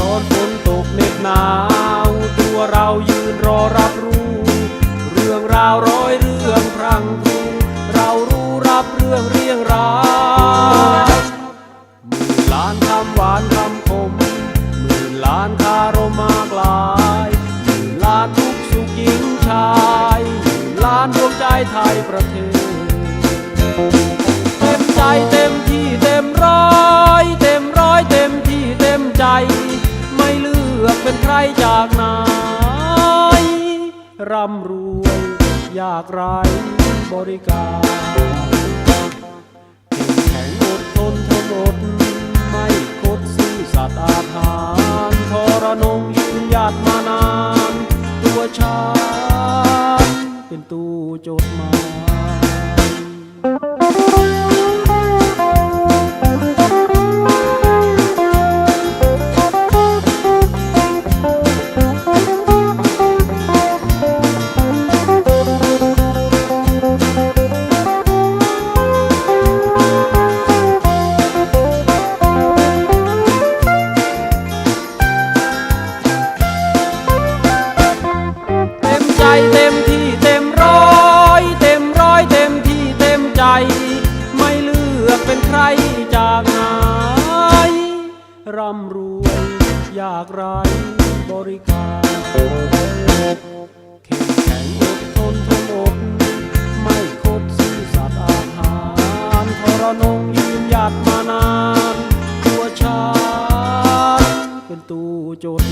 ร้อนฝนตกเหน็บหนาว ตัวเรายืนรอรับรู้ เรื่องราวร้อยเรื่องพรังพรูเรารู้รับเรื่องเรียงราวหมื่นล้านคำหวานคำคมหมื่นล้านคารมมากลายหมื่นล้านทุกสุขหญิงชายหมื่นล้านดวงใจไทยประเทศ เต็มใจเต็มที่เต็มร้อย ไม่เลือกเป็นใครจากไหนร่ำรวยยากไรบริการเข้มแข็งอดทนทนอดไม่คดซื่อสัตย์อาถรรทรนงยืนหยัดมานาน ตัวฉันเป็นตู้จดหมาย ร่ำรวยอยากไร้บริการเข้งแข็งอดทนทนอบไม่คบซื่อสัตย์อาหารทรนงยืนหยัดมานาน ตัวชาเป็นตู้จน